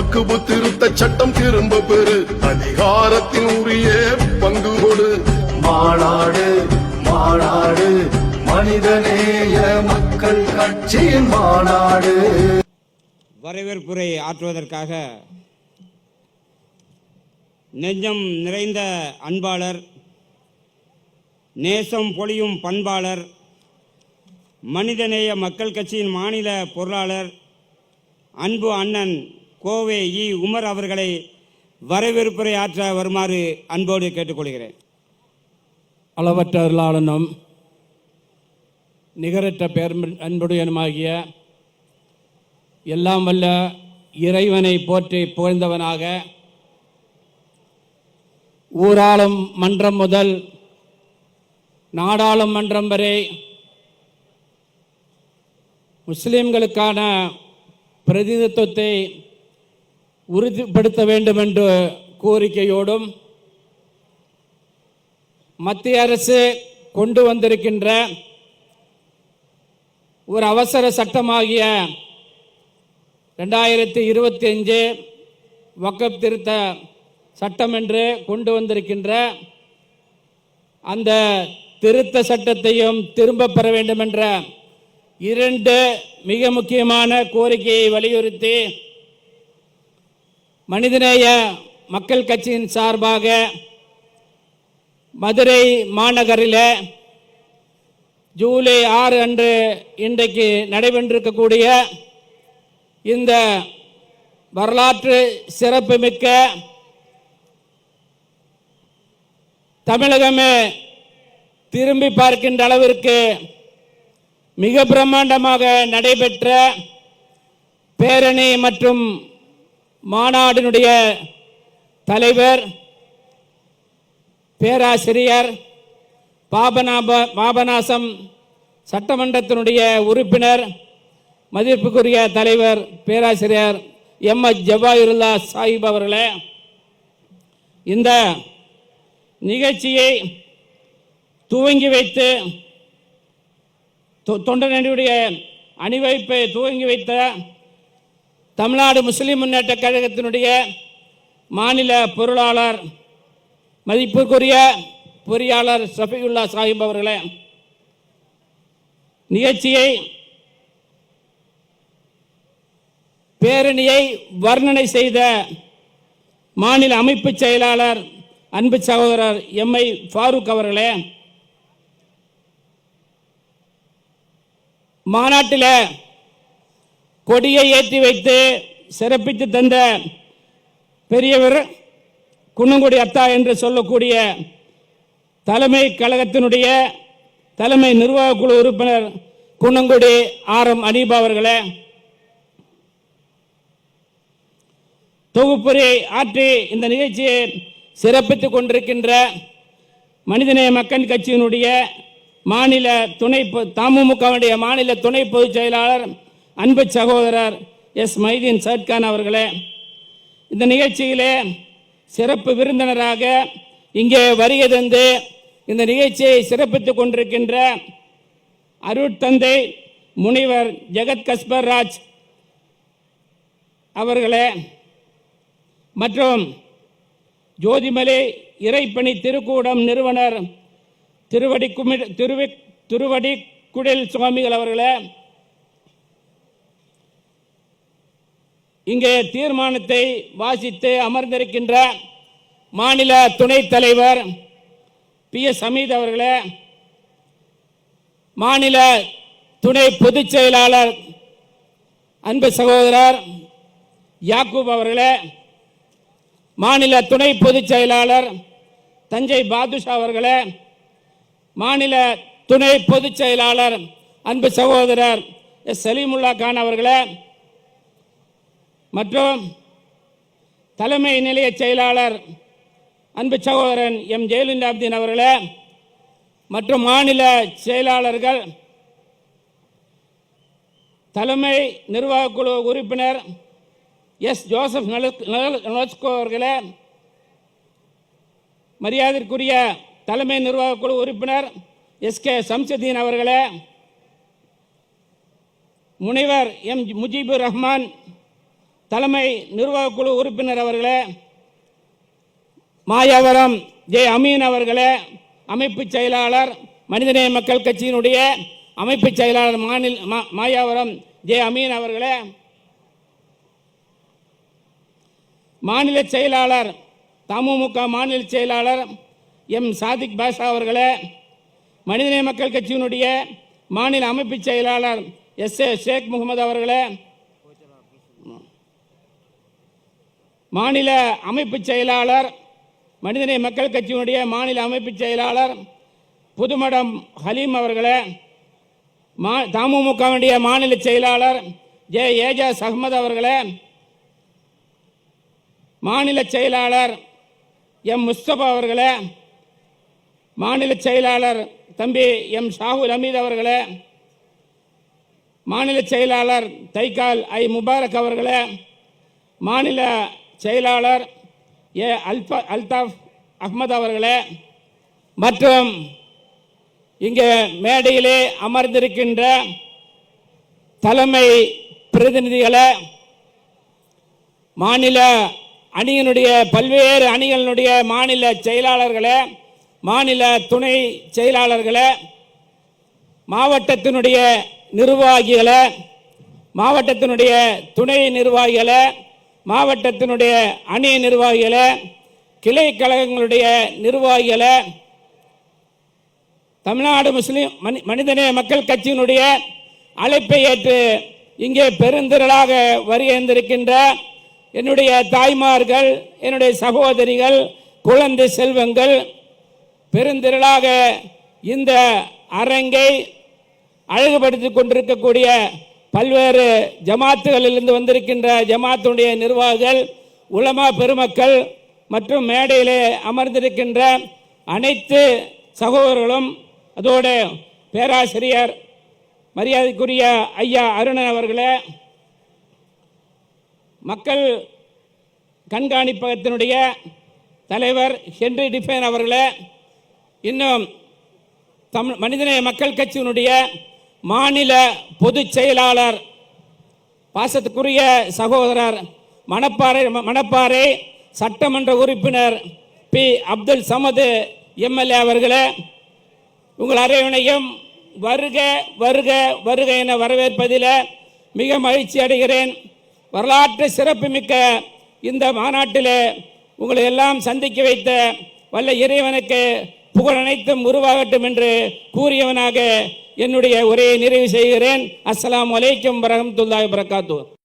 வக்குபு திருத்த சட்டம் திரும்ப பெறு. அதிகாரத்தின் உரிய பங்கு கொடு. மாநாடு மாநாடு மனிதநேய மக்கள் கட்சியின் மாநாடு. வரவேற்புரை ஆற்றுவதற்காக நெஞ்சம் நிறைந்த அன்பாளர் நேசம் பொழியும் பண்பாளர் மனிதநேய மக்கள் கட்சியின் மாநில பொருளாளர் அன்பு அண்ணன் கோவை இ உமர் அவர்களை வரவேற்புரை ஆற்ற வருமாறு அன்போடு கேட்டுக்கொள்கிறேன். அளவற்ற அருளாளனும் நிகரற்ற பேர் அன்புடையனுமாகிய எல்லாம் வல்ல இறைவனை போற்றி புகழ்ந்தவனாக ஊராளும் மன்றம் முதல் நாடாளும் மன்றம் வரை முஸ்லிம்களுக்கான பிரதிநிதித்துவத்தை உறுதிப்படுத்த வேண்டும் என்ற கோரிக்கையோடும் மத்திய அரசு கொண்டு வந்திருக்கின்ற ஒரு அவசர சட்டமாகிய ரெண்டாயிரத்தி இருபத்தி அஞ்சு வக்கப் திருத்த சட்டம் என்று கொண்டு வந்திருக்கின்ற அந்த திருத்த சட்டத்தையும் திரும்ப பெற வேண்டும் என்ற இரண்டு மிக முக்கியமான கோரிக்கையை வலியுறுத்தி மனிதநேய மக்கள் கட்சியின் சார்பாக மதுரை மாநகரில் ஜூலை ஆறு அன்று இன்றைக்கு நடைபெற்றிருக்கக்கூடிய இந்த வரலாற்று சிறப்புமிக்க தமிழகமே திரும்பி பார்க்கின்ற அளவிற்கு மிக பிரம்மாண்டமாக நடைபெற்ற பேரணி மற்றும் மாநாடினுடைய தலைவர் பேராசிரியர் பாபநாப பாபநாசம் சட்டமன்றத்தினுடைய உறுப்பினர் மதிப்புக்குரிய தலைவர் பேராசிரியர் எம் எஸ் ஜவாஹிருல்லா சாஹிப் அவர்களே இந்த நிகழ்ச்சியை துவங்கி வைத்து தொ- தொண்டனுடைய அணிவைப்பை துவங்கி வைத்த தமிழ்நாடு முஸ்லிம் முன்னேற்ற கழகத்தினுடைய மாநில பொருளாளர் மதிப்புக்குரிய பொறியாளர் சஃபியுல்லா சாஹிப் அவர்களே நிகழ்ச்சியை பேரணியை வர்ணனை செய்த மாநில அமைப்பு செயலாளர் அன்பு சகோதரர் எம் ஐ ஃபாரூக் அவர்களே மாநாட்டில் கொடியை ஏற்றி வைத்து சிறப்பித்து தந்த பெரியவர் குன்னங்குடி அத்தா என்று சொல்லக்கூடிய தலைமை கழகத்தினுடைய தலைமை நிர்வாக குழு உறுப்பினர் குன்னங்குடி ஆர் எம் அனீபா அவர்களே. தொகுப்புரை ஆற்றி இந்த நிகழ்ச்சியை சிறப்பித்துக் கொண்டிருக்கின்ற மனிதநேய மக்கள் கட்சியினுடைய மாநில துணை பொ- தமுமுகவுடைய மாநில துணை பொதுச் செயலாளர் அன்பு சகோதரர் எஸ் மைதீன் சர்கான் அவர்களே இந்த நிகழ்ச்சியிலே சிறப்பு விருந்தினராக இங்கே வருகை தந்து இந்த நிகழ்ச்சியை சிறப்பித்துக் கொண்டிருக்கின்ற அருட்தந்தை முனிவர் ஜெகத் கஸ்பர் ராஜ் அவர்களே மற்றும் ஜோதிமலை இறைப்பணி திருக்கூடம் நிறுவனர் திருவடி குமி திருவி திருவடி குடில் சுவாமிகள் அவர்களே இங்கே தீர்மானத்தை வாசித்து அமர்ந்திருக்கின்ற மாநில துணைத் தலைவர் பி. எஸ். ஹமீத் அவர்களே மாநில துணை பொதுச் செயலாளர் அன்பு சகோதரர் யாக்கூப் அவர்களே மாநில துணை பொதுச் செயலாளர் தஞ்சை பாதுஷா அவர்களே மாநில துணை பொதுச் செயலாளர் அன்பு சகோதரர் எஸ். சலீமுல்லா கான் அவர்களே மற்றும் தலைமை நிலைய செயலாளர் அன்பு சகோதரன் எம் ஜெயலலிதாப்தீன் அவர்களே மற்றும் மாநில செயலாளர்கள் தலைமை நிர்வாகக் குழு உறுப்பினர் எஸ். ஜோசப் நல- நல- நலஸ்கோ அவர்களே மரியாதைக்குரிய தலைமை நிர்வாகக் குழு உறுப்பினர் எஸ். கே. சம்சதீன் அவர்களே முனைவர் எம். முஜிபுர் ரஹ்மான் தலைமை நிர்வாகக் குழு உறுப்பினர் அவர்களே மாயாவரம் ஜே அமீன் அவர்களே அமைப்பு செயலாளர் மனிதநேய மக்கள் கட்சியினுடைய அமைப்பு செயலாளர் மாநில மா- மாயாவரம் ஜே அமீன் அவர்களே மாநில செயலாளர் தமுமுக மாநில செயலாளர் எம் சாதிக் பாஷா அவர்களே மனிதநேய மக்கள் கட்சியினுடைய மாநில அமைப்பு செயலாளர் எஸ் ஏ ஷேக் முகமது அவர்களே மாநில அமைப்பு செயலாளர் மனிதநேய மக்கள் கட்சியினுடைய மாநில அமைப்பு செயலாளர் புதுமடம் ஹலீம் அவர்களே மா தமுமுகவுடைய மாநில செயலாளர் ஜே. ஏஜாஸ் அகமது அவர்களே மாநில செயலாளர் எம். முஸ்தபா அவர்களே மாநில செயலாளர் தம்பி எம். ஷாகுல் அமீத் அவர்களே மாநில செயலாளர் தைக்கால் ஐ. முபாரக் அவர்களே மாநில செயலாளர் ஏ அல்ஃபா அல்தாஃப் அஹ்மத் அவர்களே மற்றும் இங்கே மேடையிலே அமர்ந்திருக்கின்ற தலைமை பிரதிநிதிகளை மாநில அணியினுடைய பல்வேறு அணிகளினுடைய மாநில செயலாளர்களே மாநில துணை செயலாளர்களே மாவட்டத்தினுடைய நிர்வாகிகளை மாவட்டத்தினுடைய துணை நிர்வாகிகளை மாவட்டத்தினுடைய அணி நிர்வாகிகளை கிளை கழகங்களுடைய நிர்வாகிகளை தமிழ்நாடு முஸ்லீம் மனி மனிதநேய மக்கள் கட்சியினுடைய அழைப்பை ஏற்று இங்கே பெருந்திரளாக வருகின்றிருக்கின்ற என்னுடைய தாய்மார்கள் என்னுடைய சகோதரிகள் குழந்தை செல்வங்கள் பெருந்திரளாக இந்த அரங்கை அழகுபடுத்தி கொண்டிருக்கக்கூடிய பல்வேறு ஜமாத்துகளிலிருந்து வந்திருக்கின்ற ஜமாத்துடைய நிர்வாகிகள் உலமா பெருமக்கள் மற்றும் மேடையிலே அமர்ந்திருக்கின்ற அனைத்து சகோதரர்களும் அதோடு பேராசிரியர் மரியாதைக்குரிய ஐயா அருணன் அவர்களே மக்கள் கண்காணிப்பகத்தினுடைய தலைவர் ஹென்றி டிஃபேன் அவர்களே இன்னும் தமிழ் மனிதநேய மக்கள் கட்சியினுடைய மாநில பொதுச் செயலாளர் பாசத்துக்குரிய சகோதரர் மணப்பாறை மணப்பாறை சட்டமன்ற உறுப்பினர் பி. அப்துல் சமது எம்எல்ஏ அவர்களே உங்கள் அறைவனையும் வருக வருக வருக என வரவேற்பதில் மிக மகிழ்ச்சி அடைகிறேன். வரலாற்று சிறப்புமிக்க இந்த மாநாட்டில் உங்களை எல்லாம் சந்திக்க வைத்த வல்ல இறைவனுக்கு புகழ் அனைத்தும் உருவாகட்டும் என்று கூறியவனாக என்னுடைய உரையை நிறைவு செய்கிறேன். அஸ்லாம் வலைக்கம் வரஹ்மத்துல்லாஹி வரகாத்து